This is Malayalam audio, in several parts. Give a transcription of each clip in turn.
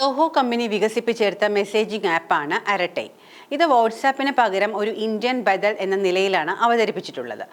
സോഹോ കമ്പനി വികസിപ്പിച്ചെടുത്ത മെസ്സേജിംഗ് ആപ്പാണ് അരട്ടൈ. ഇത് വാട്സാപ്പിന് പകരം ഒരു ഇന്ത്യൻ ബദൽ എന്ന നിലയിലാണ് അവതരിപ്പിച്ചിട്ടുള്ളത്.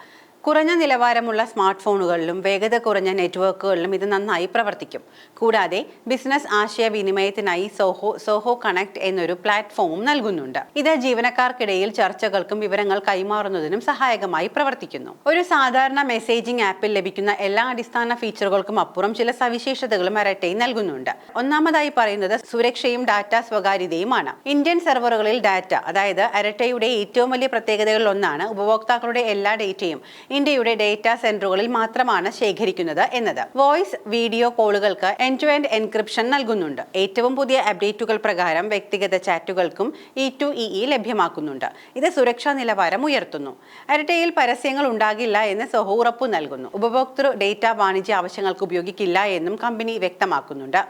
കുറഞ്ഞ നിലവാരമുള്ള സ്മാർട്ട് ഫോണുകളിലും വേഗത കുറഞ്ഞ നെറ്റ്വർക്കുകളിലും ഇത് നന്നായി പ്രവർത്തിക്കും. കൂടാതെ ബിസിനസ് ആശയവിനിമയത്തിനായി സോഹോ സോഹോ കണക്ട് എന്നൊരു പ്ലാറ്റ്ഫോമും നൽകുന്നുണ്ട്. ഇത് ജീവനക്കാർക്കിടയിൽ ചർച്ചകൾക്കും വിവരങ്ങൾ കൈമാറുന്നതിനും സഹായകമായി പ്രവർത്തിക്കുന്നു. ഒരു സാധാരണ മെസ്സേജിംഗ് ആപ്പിൽ ലഭിക്കുന്ന എല്ലാ അടിസ്ഥാന ഫീച്ചറുകൾക്കും അപ്പുറം ചില സവിശേഷതകളും അരട്ടൈ നൽകുന്നുണ്ട്. ഒന്നാമതായി പറയുന്നത് സുരക്ഷയും ഡാറ്റ സ്വകാര്യതയുമാണ്. ഇന്ത്യൻ സെർവറുകളിൽ ഡാറ്റ അതായത് അരട്ടയുടെ ഏറ്റവും വലിയ പ്രത്യേകതകളിൽ ഒന്നാണ് ഉപഭോക്താക്കളുടെ എല്ലാ ഡേറ്റയും. ഇന്ത്യയുടെ ഡേറ്റാ സെന്ററുകളിൽ മാത്രമാണ് ശേഖരിക്കുന്നത് എന്നത്. വോയിസ് വീഡിയോ കോളുകൾക്ക് എൻഡ് ടു എൻഡ് എൻക്രിപ്ഷൻ നൽകുന്നുണ്ട്. ഏറ്റവും പുതിയ അപ്ഡേറ്റുകൾ പ്രകാരം വ്യക്തിഗത ചാറ്റുകൾക്കും ഇ ടു ഇ ഇ ലഭ്യമാക്കുന്നുണ്ട്. ഇത് സുരക്ഷാ നിലവാരം ഉയർത്തുന്നു. അരട്ടയിൽ പരസ്യങ്ങൾ ഉണ്ടാകില്ല എന്ന് സൊഹോ ഉറപ്പു നൽകുന്നു. ഉപഭോക്തൃ ഡേറ്റ വാണിജ്യ ആവശ്യങ്ങൾക്ക് ഉപയോഗിക്കില്ല എന്നും കമ്പനി വ്യക്തമാക്കുന്നുണ്ട്.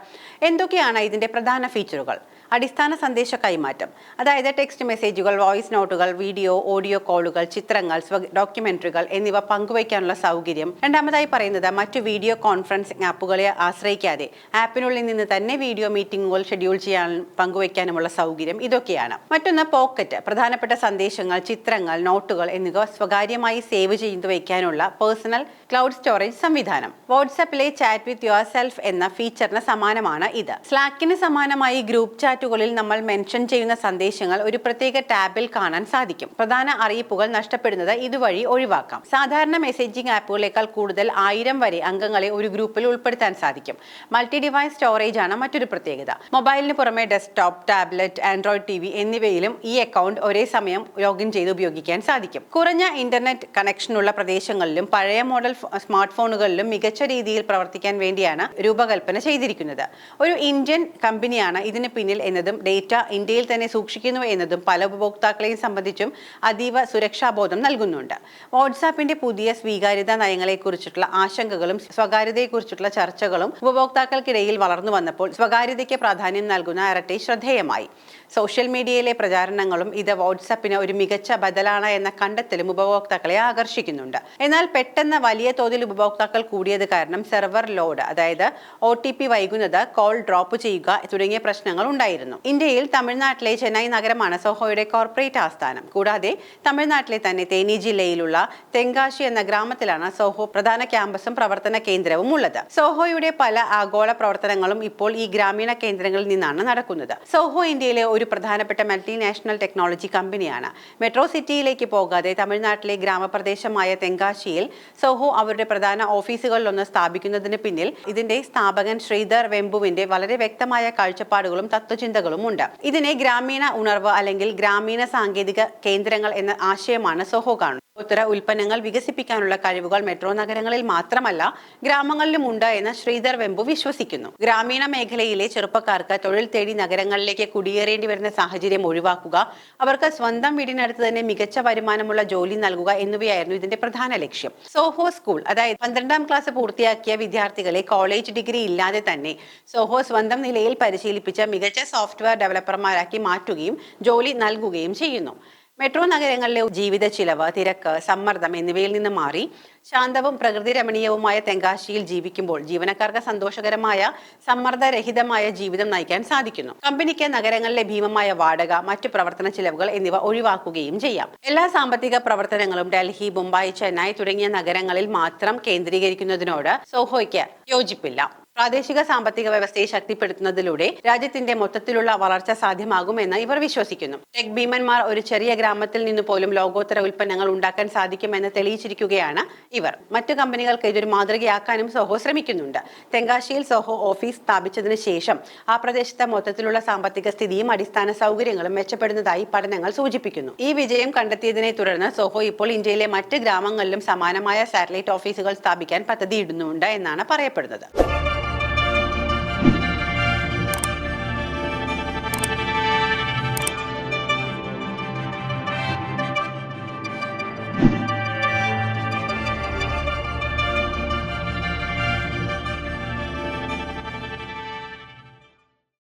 എന്തൊക്കെയാണ് ഇതിന്റെ പ്രധാന ഫീച്ചറുകൾ? അടിസ്ഥാന സന്ദേശ കൈമാറ്റം. അതായത് ടെക്സ്റ്റ് മെസ്സേജുകൾ വോയിസ് നോട്ടുകൾ വീഡിയോ ഓഡിയോ കോളുകൾ ചിത്രങ്ങൾ ഡോക്യുമെന്ററികൾ എന്നിവ പങ്കുവയ്ക്കാനുള്ള സൗകര്യം. രണ്ടാമതായി പറയുന്നത് മറ്റു വീഡിയോ കോൺഫറൻസിംഗ് ആപ്പുകളെ ആശ്രയിക്കാതെ ആപ്പിനുള്ളിൽ നിന്ന് തന്നെ വീഡിയോ മീറ്റിംഗുകൾ ഷെഡ്യൂൾ ചെയ്യാനും പങ്കുവയ്ക്കാനുമുള്ള സൗകര്യം ഇതൊക്കെയാണ്. മറ്റൊന്ന് പോക്കറ്റ് പ്രധാനപ്പെട്ട സന്ദേശങ്ങൾ ചിത്രങ്ങൾ നോട്ടുകൾ എന്നിവ സ്വകാര്യമായി സേവ് ചെയ്തു വയ്ക്കാനുള്ള പേഴ്സണൽ ക്ലൗഡ് സ്റ്റോറേജ് സംവിധാനം. വാട്സാപ്പിലെ ചാറ്റ് വിത്ത് യുവർ സെൽഫ് എന്ന ഫീച്ചറിന് സമാനമാണ് ഇത്. സ്ലാക്കിന് സമാനമായി ഗ്രൂപ്പ് ചാറ്റുകളിൽ നമ്മൾ മെൻഷൻ ചെയ്യുന്ന സന്ദേശങ്ങൾ ഒരു പ്രത്യേക ടാബിൽ കാണാൻ സാധിക്കും. പ്രധാന അറിയിപ്പുകൾ നഷ്ടപ്പെടുന്നത് ഇതുവഴി ഒഴിവാക്കാം. സാധാരണ മെസ്സേജിംഗ് ആപ്പുകളേക്കാൾ കൂടുതൽ ആയിരം വരെ അംഗങ്ങളെ ഒരു ഗ്രൂപ്പിൽ ഉൾപ്പെടുത്താൻ സാധിക്കും. മൾട്ടി ഡിവൈസ് സ്റ്റോറേജ് ആണ് മറ്റൊരു പ്രത്യേകത. മൊബൈലിന് പുറമെ desktop tablet android T V എന്നിവയിലും ഈ അക്കൗണ്ട് ഒരേ സമയം ലോഗിൻ ചെയ്ത് ഉപയോഗിക്കാൻ സാധിക്കും. കുറഞ്ഞ ഇന്റർനെറ്റ് കണക്ഷനുള്ള പ്രദേശങ്ങളിലും പഴയ മോഡൽ സ്മാർട്ട് ഫോണുകളിലും മികച്ച രീതിയിൽ പ്രവർത്തിക്കാൻ വേണ്ടിയാണ് രൂപകൽപ്പന ചെയ്തിരിക്കുന്നത്. ഒരു ഇന്ത്യൻ കമ്പനിയാണ് ഇതിന് പിന്നിൽ എന്നതും ഡേറ്റ ഇന്ത്യയിൽ തന്നെ സൂക്ഷിക്കുന്നു എന്നതും പല ഉപഭോക്താക്കളെയും സംബന്ധിച്ചും അതീവ സുരക്ഷാബോധം നൽകുന്നുണ്ട്. വാട്സാപ്പിന്റെ പുതിയ സ്വീകാര്യത നയങ്ങളെക്കുറിച്ചിട്ടുള്ള ആശങ്കകളും സ്വകാര്യതയെക്കുറിച്ചിട്ടുള്ള ചർച്ചകളും ഉപഭോക്താക്കൾക്കിടയിൽ വളർന്നു വന്നപ്പോൾ സ്വകാര്യതയ്ക്ക് പ്രാധാന്യം നൽകുന്ന അരട്ടി ശ്രദ്ധേയമായി. സോഷ്യൽ മീഡിയയിലെ പ്രചാരണങ്ങളും ഇത് വാട്സാപ്പിന് ഒരു മികച്ച ബദലാണ് എന്ന കണ്ടെത്തലും ഉപഭോക്താക്കളെ ആകർഷിക്കുന്നുണ്ട്. എന്നാൽ പെട്ടെന്ന് വലിയ തോതിൽ ഉപഭോക്താക്കൾ കൂടിയത് കാരണം സെർവർ ലോഡ് അതായത് ഒ വൈകുന്നത് കോൾ ഡ്രോപ്പ് ചെയ്യുക തുടങ്ങിയ പ്രശ്നങ്ങൾ ഉണ്ടായിരുന്നു. ഇന്ത്യയിൽ തമിഴ്നാട്ടിലെ ചെന്നൈ നഗരമാണ് സോഹോയുടെ കോർപ്പറേറ്റ് ആസ്ഥാനം. കൂടാതെ തമിഴ്നാട്ടിലെ തന്നെ തേനി ജില്ലയിലുള്ള തെങ്കാശി എന്ന ഗ്രാമത്തിലാണ് സോഹോ പ്രധാന ക്യാമ്പസും പ്രവർത്തന കേന്ദ്രവും ഉള്ളത്. സോഹോയുടെ പല ആഗോള പ്രവർത്തനങ്ങളും ഇപ്പോൾ ഈ ഗ്രാമീണ കേന്ദ്രങ്ങളിൽ നിന്നാണ് നടക്കുന്നത്. സോഹോ ഇന്ത്യയിലെ ഒരു പ്രധാനപ്പെട്ട മൾട്ടിനാഷണൽ ടെക്നോളജി കമ്പനിയാണ്. മെട്രോ സിറ്റിയിലേക്ക് പോകാതെ തമിഴ്നാട്ടിലെ ഗ്രാമപ്രദേശമായ തെങ്കാശിയിൽ സോഹോ അവരുടെ പ്രധാന ഓഫീസുകളിലൊന്ന് സ്ഥാപിക്കുന്നതിന് പിന്നിൽ ഇതിന്റെ സ്ഥാപകൻ ശ്രീധർ വെമ്പുവിന്റെ വളരെ വ്യക്തമായ കാഴ്ചപ്പാടുകളും തത്വചിന്തകളും ഉണ്ട് ഇതിനെ ഗ്രാമീണ ഉണർവ് അല്ലെങ്കിൽ ഗ്രാമീണ സാങ്കേതിക കേന്ദ്രങ്ങൾ എന്ന ആശയമാണ് സോഹോ കാണുന്നത്. ഉത്തര ഉൽപ്പന്നങ്ങൾ വികസിപ്പിക്കാനുള്ള കഴിവുകൾ മെട്രോ നഗരങ്ങളിൽ മാത്രമല്ല ഗ്രാമങ്ങളിലും ഉണ്ട് എന്ന് ശ്രീധർ വെമ്പു വിശ്വസിക്കുന്നു. ഗ്രാമീണ മേഖലയിലെ ചെറുപ്പക്കാർക്ക് തൊഴിൽ തേടി നഗരങ്ങളിലേക്ക് കുടിയേറേണ്ടി വരുന്ന സാഹചര്യം ഒഴിവാക്കുക അവർക്ക് സ്വന്തം വീടിനടുത്ത് തന്നെ മികച്ച വരുമാനമുള്ള ജോലി നൽകുക എന്നിവയായിരുന്നു ഇതിന്റെ പ്രധാന ലക്ഷ്യം. സോഹോ സ്കൂൾ അതായത് പന്ത്രണ്ടാം ക്ലാസ് പൂർത്തിയാക്കിയ വിദ്യാർത്ഥികളെ കോളേജ് ഡിഗ്രി ഇല്ലാതെ തന്നെ സോഹോ സ്വന്തം നിലയിൽ പരിശീലിപ്പിച്ച മികച്ച സോഫ്റ്റ്വെയർ ഡെവലപ്പർമാരാക്കി മാറ്റുകയും ജോലി നൽകുകയും ചെയ്യുന്നു. മെട്രോ നഗരങ്ങളിലെ ജീവിത ചിലവ് തിരക്ക് സമ്മർദ്ദം എന്നിവയിൽ നിന്ന് മാറി ശാന്തവും പ്രകൃതി രമണീയവുമായ തെങ്കാശിയിൽ ജീവിക്കുമ്പോൾ ജീവനക്കാർക്ക് സന്തോഷകരമായ സമ്മർദ്ദരഹിതമായ ജീവിതം നയിക്കാൻ സാധിക്കുന്നു. കമ്പനിക്ക് നഗരങ്ങളിലെ ഭീമമായ വാടക മറ്റു പ്രവർത്തന ചിലവുകൾ എന്നിവ ഒഴിവാക്കുകയും ചെയ്യാം. എല്ലാ സാമ്പത്തിക പ്രവർത്തനങ്ങളും ഡൽഹി മുംബൈ ചെന്നൈ തുടങ്ങിയ നഗരങ്ങളിൽ മാത്രം കേന്ദ്രീകരിക്കുന്നതിനോട് സോഹോയ്ക്ക് യോജിപ്പില്ല. പ്രാദേശിക സാമ്പത്തിക വ്യവസ്ഥയെ ശക്തിപ്പെടുത്തുന്നതിലൂടെ രാജ്യത്തിന്റെ മൊത്തത്തിലുള്ള വളർച്ച സാധ്യമാകുമെന്ന് ഇവർ വിശ്വസിക്കുന്നു. ടെക് ഭീമന്മാർ ഒരു ചെറിയ ഗ്രാമത്തിൽ നിന്ന് പോലും ലോകോത്തര ഉൽപ്പന്നങ്ങൾ ഉണ്ടാക്കാൻ സാധിക്കുമെന്ന് തെളിയിച്ചിരിക്കുകയാണ് ഇവർ. മറ്റു കമ്പനികൾക്ക് ഇതൊരു മാതൃകയാക്കാനും സോഹോ ശ്രമിക്കുന്നുണ്ട്. തെങ്കാശിയിൽ സോഹോ ഓഫീസ് സ്ഥാപിച്ചതിന് ശേഷം ആ പ്രദേശത്തെ മൊത്തത്തിലുള്ള സാമ്പത്തിക സ്ഥിതിയും അടിസ്ഥാന സൗകര്യങ്ങളും മെച്ചപ്പെടുന്നതായി പഠനങ്ങൾ സൂചിപ്പിക്കുന്നു. ഈ വിജയം കണ്ടെത്തിയതിനെ തുടർന്ന് സോഹോ ഇപ്പോൾ ഇന്ത്യയിലെ മറ്റ് ഗ്രാമങ്ങളിലും സമാനമായ സാറ്റലൈറ്റ് ഓഫീസുകൾ സ്ഥാപിക്കാൻ പദ്ധതിയിടുന്നുണ്ട് എന്നാണ് പറയപ്പെടുന്നത്.